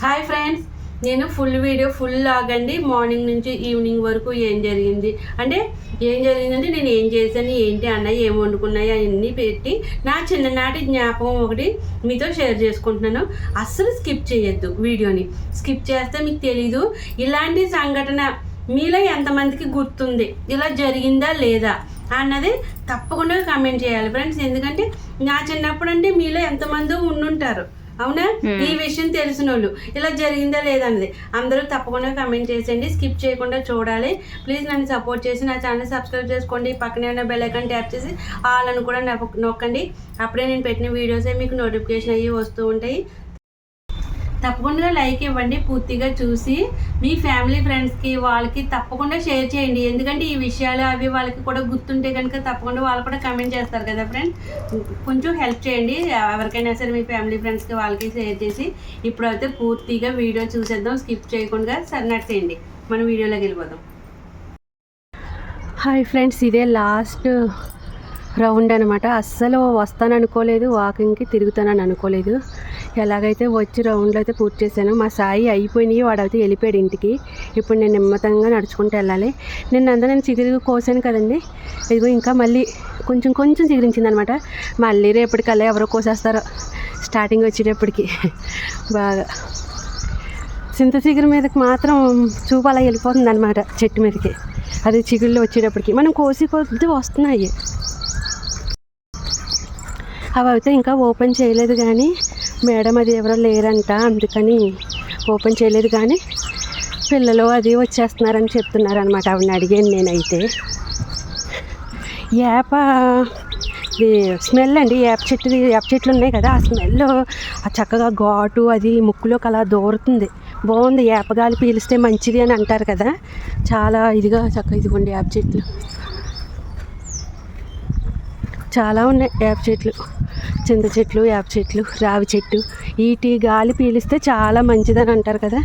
Hi friends నేను full video full ఆగండి morning నుంచి ఈవినింగ్ వరకు ఏం జరిగింది? అంటే ఏం జరిగిందంటే నేను ఏం చేశాను ఏంటి అన్న ఏం వండుకున్నాయి అవన్నీ పెట్టి నా చిన్ననాటి జ్ఞాపకం ఒకటి మీతో షేర్ చేసుకుంటున్నాను. అస్సలు స్కిప్ చేయొద్దు వీడియోని. స్కిప్ చేస్తే మీకు తెలీదు. ఇలాంటి సంఘటన మీలో ఎంతమందికి గుర్తుంది? ఇలా జరిగిందా లేదా? అన్నది తప్పకుండా కామెంట్ చేయాలి ఫ్రెండ్స్ ఎందుకంటే నా చిన్నప్పుడు అంటే మీలో ఎంతమంది ఉండుంటారు. అవునా? ఈ విషయం తెలిసిన వాళ్ళు ఇలా జరిగిందా లేదా అన్నది అందరూ తప్పకుండా కమెంట్ చేసేయండి. స్కిప్ చేయకుండా చూడాలి. ప్లీజ్ నన్ను సపోర్ట్ చేసి నా ఛానల్ సబ్స్క్రైబ్ చేసుకోండి. పక్కనే ఉన్న బెల్ ఐకాన్ ట్యాప్ చేసి ఆల్ అని కూడా నొక్క- నొక్కండి. అప్పుడే నేను పెట్టిన వీడియోసే మీకు నోటిఫికేషన్ అయ్యి వస్తూ ఉంటాయి. తప్పకుండా లైక్ ఇవ్వండి పూర్తిగా చూసి మీ ఫ్యామిలీ ఫ్రెండ్స్కి వాళ్ళకి తప్పకుండా షేర్ చేయండి. ఎందుకంటే ఈ విషయాలు అవి వాళ్ళకి కూడా గుర్తుంటే కనుక తప్పకుండా వాళ్ళు కూడా కమెంట్ చేస్తారు కదా ఫ్రెండ్ కొంచెం హెల్ప్ చేయండి. ఎవరికైనా సరే మీ ఫ్యామిలీ ఫ్రెండ్స్కి వాళ్ళకి షేర్ చేసి ఇప్పుడైతే పూర్తిగా వీడియో చూసేద్దాం. స్కిప్ చేయకుండా సరే చేయండి మనం వీడియోలోకి వెళ్ళిపోదాం. హాయ్ ఫ్రెండ్స్ ఇదే లాస్ట్ రౌండ్ అనమాట అస్సలు వస్తాను అనుకోలేదు వాకింగ్కి తిరుగుతానని అనుకోలేదు. ఎలాగైతే వచ్చి రౌండ్లో అయితే పూర్తి చేశాను మా సాయి అయిపోయినాయి వాడైతే వెళ్ళిపోయాడు ఇంటికి. ఇప్పుడు నేను నిమ్మతంగా నడుచుకుంటూ వెళ్ళాలి. నిన్న అంతా నేను చిగురు కోసాను కదండి. ఇదిగో ఇంకా మళ్ళీ కొంచెం కొంచెం చిగురించింది అనమాట మళ్ళీ రేపటికల్లా ఎవరో కోసేస్తారో. స్టార్టింగ్ వచ్చేటప్పటికి. బాగా. చింత చిగురు మీదకి మాత్రం చూపు అలా వెళ్ళిపోతుంది అనమాట చెట్టు మీదకి. అది చిగుళ్ళు వచ్చేటప్పటికి. మనం కోసి కొద్ది వస్తున్నాయి. అవి అయితే ఇంకా ఓపెన్ చేయలేదు కానీ మేడం అది ఎవరో లేరంట అందుకని ఓపెన్ చేయలేదు కానీ పిల్లలు అది వచ్చేస్తున్నారని చెప్తున్నారు అనమాట ఆవిడని అడిగాను నేనైతే. యాప ఇది స్మెల్ అండి. యాప్ చెట్టు ఏప చెట్లు ఉన్నాయి కదా ఆ స్మెల్ ఆ చక్కగా ఘాటు అది ముక్కులోకి అలా దోరుతుంది. బాగుంది. ఏపగాలి పీలిస్తే మంచిది అని అంటారు కదా. చాలా ఇదిగా చక్కగా ఇదిగోండి యాప్ చెట్లు. చాలా ఉన్నాయి వేప చెట్లు. చింత చెట్లు వేప చెట్లు రావి చెట్టు. వీటి గాలి పీలిస్తే చాలా మంచిదని అంటారు కదా.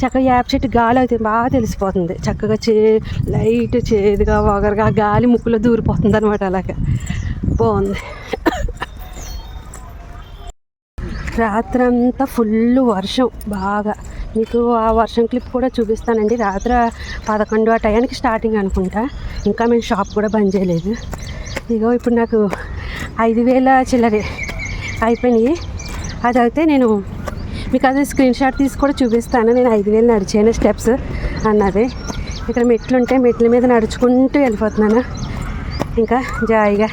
చక్కగా వేప చెట్టు గాలి అయితే బాగా తెలిసిపోతుంది. చక్కగా చే లైట్ చేదుగా వగరగా గాలి ముక్కులో దూరిపోతుంది అనమాట అలాగా. బాగుంది. రాత్రంతా ఫుల్ వర్షం బాగా. మీకు ఆ వర్షం క్లిప్ కూడా చూపిస్తానండి. రాత్రి పదకొండు ఆ టయానికి స్టార్టింగ్ అనుకుంటా. ఇంకా మేము షాప్ కూడా బంద్ చేయలేదు. ఇగో ఇప్పుడు నాకు ఐదు వేల చిల్లరే అయిపోయినాయి. అది అయితే నేను మీకు అది స్క్రీన్ షాట్ తీసి కూడా చూపిస్తాను. నేను ఐదు వేలు నడిచాను స్టెప్స్ అన్నది. ఇక్కడ మెట్లు ఉంటే మెట్ల మీద నడుచుకుంటూ వెళ్ళిపోతున్నాను. ఇంకా జాయిగా.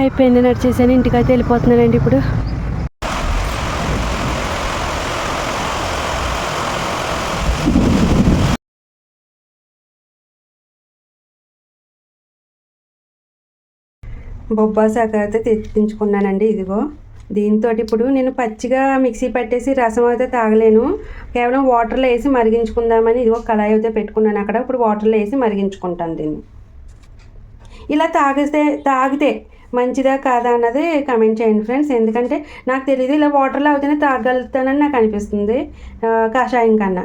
అయిపోయింది నడిచేసాను. ఇంటికైతే వెళ్ళిపోతున్నానండి ఇప్పుడు. బొబ్బాసాక అయితే తెప్పించుకున్నానండి ఇదిగో. దీంతో ఇప్పుడు నేను పచ్చిగా మిక్సీ పట్టేసి రసం అయితే తాగలేను. కేవలం వాటర్లో వేసి మరిగించుకుందామని ఇదిగో కళాయి అయితే పెట్టుకున్నాను అక్కడ. ఇప్పుడు వాటర్లో వేసి మరిగించుకుంటాను దీన్ని. ఇలా తాగితే తాగితే మంచిదా కాదా అన్నది కమెంట్ చేయండి ఫ్రెండ్స్ ఎందుకంటే నాకు తెలియదు ఇలా వాటర్లో అవుతేనే తాగలుగుతానని నాకు అనిపిస్తుంది. కషాయం కన్నా.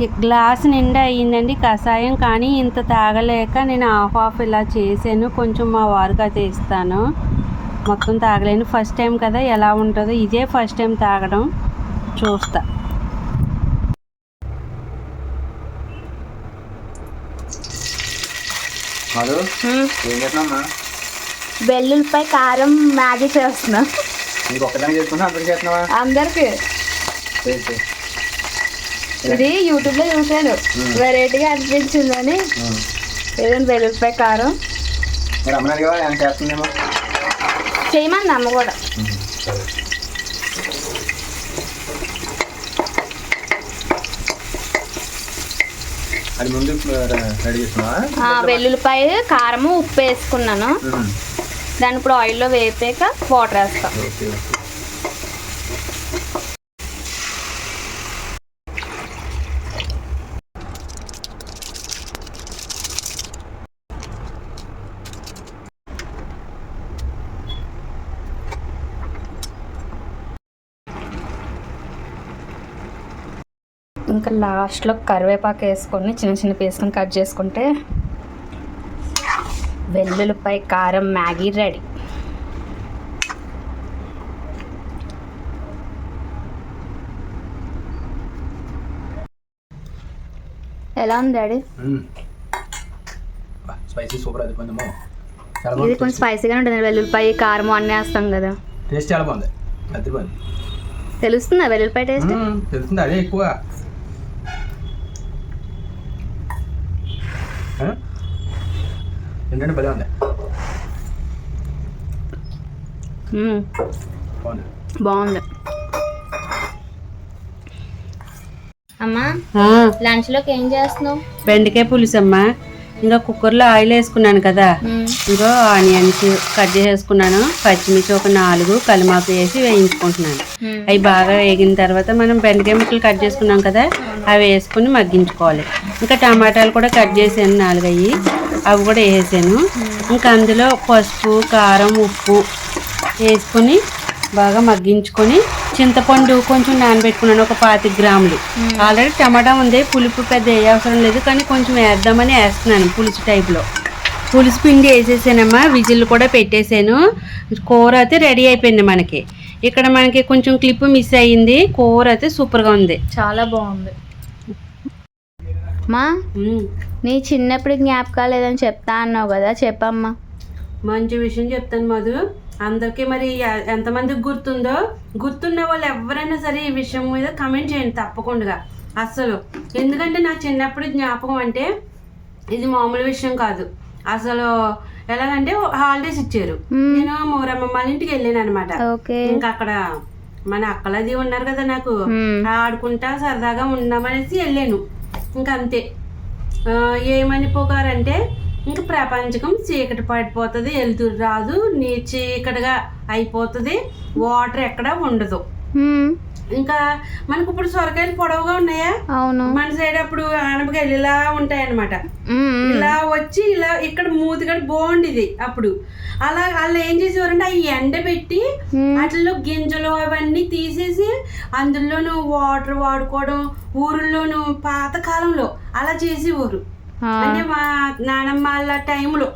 గ్లాస్ నిండా అయ్యిందండి కషాయం కానీ ఇంత తాగలేక నేను హాఫ్ హాఫ్ ఇలా చేశాను కొంచెం మా వారికి అయితే ఇస్తాను. మొత్తం తాగలేను ఫస్ట్ టైం కదా ఎలా ఉంటుందో ఇదే ఫస్ట్ టైం తాగడం చూస్తా. వెల్లుల్లిపై కారం మ్యాగీ చేస్తున్నా. అందరికి చేస్తున్నావా అందరికి చేయి, చేయి. ఇది యూట్యూబ్లో చూసాను వెరైటీగా అనిపించిందని. ఏదైనా వెల్లుల్లిపై కారం. చేయమంది అమ్మ కూడా. అది ముందు రెడీ వెల్లుల్లిపాయ కారము ఉప్పు వేసుకున్నాను. దాన్ని ఇప్పుడు ఆయిల్లో వేపాక వాటర్ వేస్తాం. ఇంకా లాస్ట్లో కరివేపాకు వేసుకొని చిన్న చిన్న పీసుకొని కట్ చేసుకుంటే వెల్లుల్లిపై కారం మ్యాగీ రెడీ. ఎలా ఉంది డాడీ? స్పైసీ సూపర్ ఇది కొంచెం స్పైసీగానే ఉంటుంది వెల్లుల్లిపాయ కారం అన్నీ వేస్తాం కదా. టేస్ట్ చాలా బాగుంది. తెలుస్తుందా వెల్లుల్లిపాయ టేస్ట్? తెలుస్తుంది అదే ఎక్కువ. ఏంటంటే భలే ఉంది. బాగుంది. అమ్మా ఆ, లంచ్లోకి ఏం చేస్తున్నావు? బెండకాయ పులుసు అమ్మా ఇంకా కుక్కర్లో ఆయిల్ వేసుకున్నాను కదా. ఇంకో ఆనియన్స్ కట్ చేసుకున్నాను పచ్చిమిర్చి ఒక నాలుగు కలిమాకు వేసి వేయించుకుంటున్నాను. అవి బాగా వేగిన తర్వాత మనం బెండకాయ ముక్కలు కట్ చేసుకున్నాం కదా అవి వేసుకుని మగ్గించుకోవాలి. ఇంకా టమాటాలు కూడా కట్ చేసాను నాలుగు అవి అవి కూడా వేసాను. ఇంకా అందులో పసుపు కారం ఉప్పు వేసుకొని బాగా మగ్గించుకొని చింతపండు కొంచెం నానబెట్టుకున్నాను ఒక పాతి గ్రాములు. ఆల్రెడీ టమాటా ఉంది పులుపు పెద్ద ఏ అవసరం లేదు కానీ కొంచెం వేద్దామని వేస్తున్నాను పులుసు టైప్లో పులుసు పిండి వేసేసానమ్మా విజిల్ కూడా పెట్టేశాను. కూర అయితే రెడీ అయిపోయింది మనకి. ఇక్కడ మనకి కొంచెం క్లిప్ మిస్ అయ్యింది కూర అయితే సూపర్గా ఉంది. చాలా బాగుంది. మా. నీ చిన్నప్పుడు జ్ఞాపకాలు ఏదని చెప్తా అన్నావు కదా చెప్పమ్మా. మంచి విషయం చెప్తాను మధు. అందరికీ మరి ఎంతమందికి గుర్తుందో గుర్తున్న వాళ్ళు ఎవరైనా సరే ఈ విషయం మీద కమెంట్ చేయండి తప్పకుండా. అసలు ఎందుకంటే నా చిన్నప్పుడు జ్ఞాపకం అంటే ఇది మామూలు విషయం కాదు. అసలు ఎలాగంటే హాలిడేస్ ఇచ్చారు. నేను మోరమ్మ వాళ్ళ ఇంటికి వెళ్ళాను అనమాట ఇంకా అక్కడ మన అక్కలది ఉన్నారు కదా నాకు. ఆడుకుంటా సరదాగా ఉందామనేసి వెళ్ళాను. ఇంకా అంతే. ఏమని ఇంకా ప్రపంచకం చీకటి పడిపోతుంది వెళ్తురు రాదు నీ చీకటిగా అయిపోతుంది వాటర్ ఎక్కడ ఉండదు. ఇంకా మనకు ఇప్పుడు సొరకాయలు పొడవుగా ఉన్నాయా అవును మన సైడ్ అప్పుడు ఆనపకాయలు ఇలా ఉంటాయి అనమాట. ఇలా వచ్చి ఇలా ఇక్కడ మూతిగడ బాగుండేది అప్పుడు అలా వాళ్ళు ఏం చేసేవారంటే అవి ఎండబెట్టి. వాటిలో గింజలు అవన్నీ తీసేసి అందులోను వాటర్ వాడుకోవడం ఊరిలోను పాత కాలంలో అలా చేసేవారు అంటే మా నానమ్మ వాళ్ళ టైంలో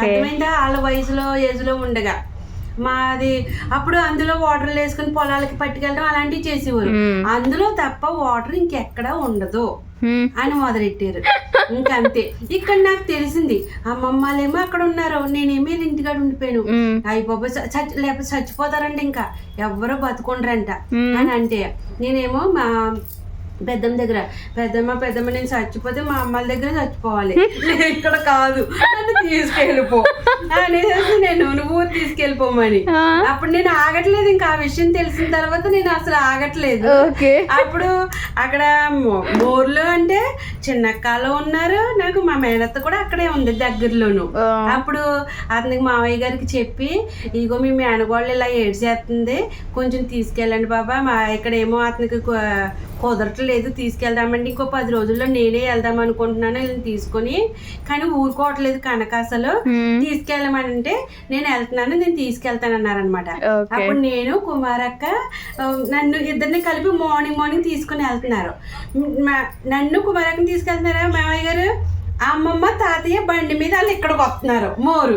అర్థమైందా? వాళ్ళ వయసులో ఏజ్లో ఉండగా. మాది అప్పుడు అందులో వాటర్ వేసుకుని పొలాలకి పట్టుకెళ్ళడం అలాంటివి చేసేవారు. అందులో తప్ప వాటర్ ఇంకెక్కడా ఉండదు. అని మొదలెట్టారు. ఇంకంతే. ఇక్కడ నాకు తెలిసింది అమ్మమ్మ వాళ్ళేమో అక్కడ ఉన్నారు. నేనేమో ఇంటికాడ ఉండిపోయాను. అయ్యి బాబు చచ్చి లేకపోతే చచ్చిపోతారంట ఇంకా. ఎవ్వరూ బతుకుండ్రంట. అని అంటే నేనేమో మా పెద్దమ్మ దగ్గర. పెద్దమ్మ పెద్దమ్మ నేను చచ్చిపోతే మా అమ్మల దగ్గర చచ్చిపోవాలి. ఇక్కడ కాదు. నన్ను తీసుకెళ్ళిపో. అనేసి నేను నువ్వు తీసుకెళ్ళిపోమని. అప్పుడు నేను ఆగట్లేదు ఇంకా ఆ విషయం తెలిసిన తర్వాత నేను అసలు ఆగట్లేదు. ఓకే. అప్పుడు అక్కడ మోర్లు అంటే చిన్నక్కలో ఉన్నారు. నాకు మా మేనత్త కూడా అక్కడే ఉంది దగ్గరలోను. అప్పుడు అతనికి మావయ్య గారికి చెప్పి ఇగో మీ మేనగోళ్ళు ఇలా ఏడ్చేస్తుంది కొంచెం తీసుకెళ్ళండి బాబా. మా ఇక్కడ ఏమో అతనికి కుదరట్లేదు తీసుకెళ్దామండి. ఇంకో పది రోజుల్లో నేనే వెళ్దాం అనుకుంటున్నాను వీళ్ళని తీసుకొని. కానీ ఊరుకోవట్లేదు కనుక అసలు. తీసుకెళ్ళమనంటే నేను వెళ్తున్నాను నేను తీసుకెళ్తాను అన్నారనమాట అప్పుడు నేను కుమారక్క నన్ను ఇద్దరిని కలిపి మార్నింగ్ మార్నింగ్ తీసుకుని వెళ్తున్నారు. నన్ను కుమారక్కని తీసుకెళ్తున్నారా మామయ్య గారు? అమ్మమ్మ తాతయ్య బండి మీద వాళ్ళు ఇక్కడికి వస్తున్నారు మోరు.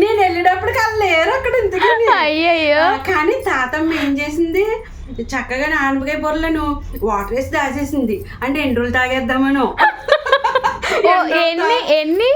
నేను వెళ్ళేటప్పటికి వాళ్ళు లేరు అక్కడ ఇంతకీ. కానీ తాతమ్మ ఏం చేసింది? చక్కగా నానపకాయ బొర్రలను వాటర్ వేసి దాచేసింది. అంటే ఎన్ని రోజులు తాగేద్దామనో. ఎన్ని ఎన్ని.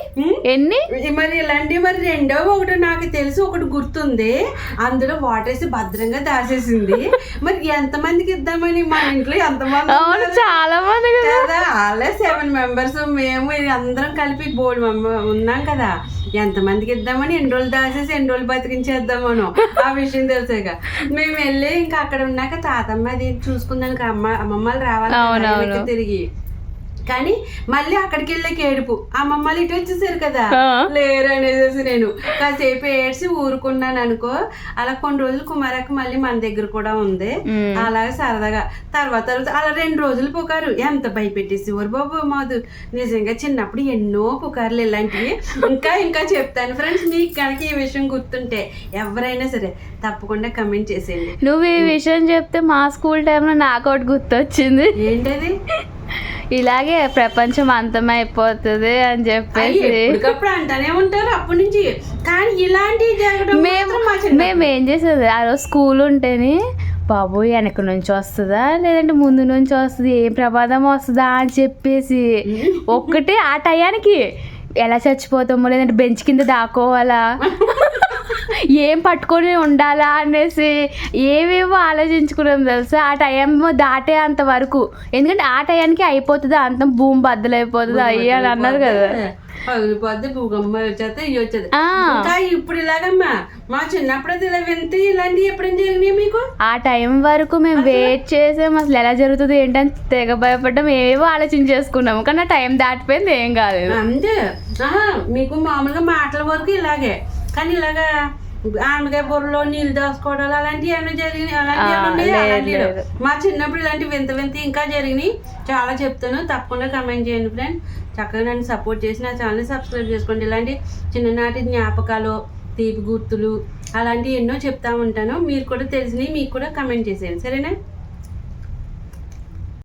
ఎన్ని? మరి ఇలాంటివి మరి రెండో ఒకటి నాకు తెలిసి ఒకటి గుర్తుంది. అందులో వాటర్ వేసి భద్రంగా దాచేసింది మరి ఎంతమందికి ఇద్దామని మా ఇంట్లో ఎంతమంది అవును ఉన్నారు? చాలా మంది కదా. వాళ్ళే సెవెన్ మెంబర్స్ మేము అందరం కలిపి బోర్డు మెంబర్ ఉన్నాం కదా. ఎంతమందికి ఇద్దామని ఎన్ని రోజులు దాచేసి ఎన్ని రోజులు బతికించేద్దామను. ఆ విషయం తెలిసాక మేము వెళ్ళి ఇంకా అక్కడ ఉన్నాక తాతమ్మ అది చూసుకుందానికి అమ్మ అమ్మమ్మలు రావాలి తిరిగి. కానీ మళ్ళీ అక్కడికి వెళ్ళాక ఏడుపు. అమ్మమ్మలు ఇటు వచ్చేసారు కదా. ఆ. లేరు అనేసి నేను కాసేపు ఏడ్చి ఊరుకున్నాను అనుకో. అలా కొన్ని రోజులు కుమారక్క మళ్ళీ మన దగ్గర కూడా ఉంది. అలాగే సరదాగా. తర్వాత తర్వాత అలా రెండు రోజులు పుకారు. ఎంత భయపెట్టేసి ఊరు బాబు మాదు నిజంగా చిన్నప్పుడు ఎన్నో పుకార్లు ఇలాంటివి. ఇంకా ఇంకా చెప్తాను ఫ్రెండ్స్ మీకు కనుక ఈ విషయం గుర్తుంటే ఎవరైనా సరే తప్పకుండా కమెంట్ చేసేయండి. నువ్వు ఈ విషయం చెప్తే మా స్కూల్ టైంలో నాకు ఒకటి గుర్తొచ్చింది. ఏంటది? ఇలాగే ప్రపంచం అంతమైపోతుంది అని చెప్పేసి. అంటానే ఉంటారు అప్పటి నుంచి. కానీ జరగడం మేము మేము ఏం చేసేది? ఆ రోజు స్కూల్ ఉంటేనే బాబు వెనక నుంచి వస్తుందా? లేదంటే ముందు నుంచి వస్తుంది? ఏం ప్రమాదం వస్తుందా? అని చెప్పేసి. ఒక్కటే ఆ టయానికి ఎలా చచ్చిపోతామో లేదంటే బెంచ్ కింద దాక్కోవాలా? ఏం పట్టుకొని ఉండాలా అనేసి ఏవేవో ఆలోచించుకున్నాం తెలుసా? ఆ టైం దాటే అంత వరకు. ఎందుకంటే ఆ టయానికి అయిపోతుంది అంతం భూమి బద్దలైపోతుంది అయ్యి అని అన్నారు కదా. పగిలిపోద్ది భూకంపం వచ్చేస్తే ఇవి వచ్చేది. ఆ. ఇంకా ఇప్పుడు ఇలాగమ్మా మా చిన్నప్పుడు అయితే ఇలా వింటే ఇలాంటివి ఎప్పుడైనా జరిగినాయి మీకు? ఆ టైం వరకు మేము వెయిట్ చేసాం అసలు ఎలా జరుగుతుంది ఏంటని తెగ భయపడ్డాం ఏవో ఆలోచించేసుకున్నాము కానీ ఆ టైం దాటిపోయింది ఏం కాలేదు. అంతే. మీకు మామూలుగా మాటల వరకు ఇలాగే. కానీ ఇలాగా ఆనకాయ బుర్రలో నీళ్ళు దాచుకోవడాలు అలాంటివి ఏమైనా జరిగినాయి? అలాంటివి. మా చిన్నప్పుడు ఇలాంటి వింత వింత ఇంకా జరిగినాయి. చాలా చెప్తాను. తప్పకుండా కమెంట్ చేయండి ఫ్రెండ్ చక్కగా నన్ను సపోర్ట్ చేసి నా ఛానల్ సబ్స్క్రైబ్ చేసుకోండి. ఇలాంటి చిన్ననాటి జ్ఞాపకాలు తీపి గుర్తులు అలాంటివి ఎన్నో చెప్తా ఉంటాను. మీరు కూడా తెలిసినవి మీకు కూడా కమెంట్ చేసేయండి. సరేనా?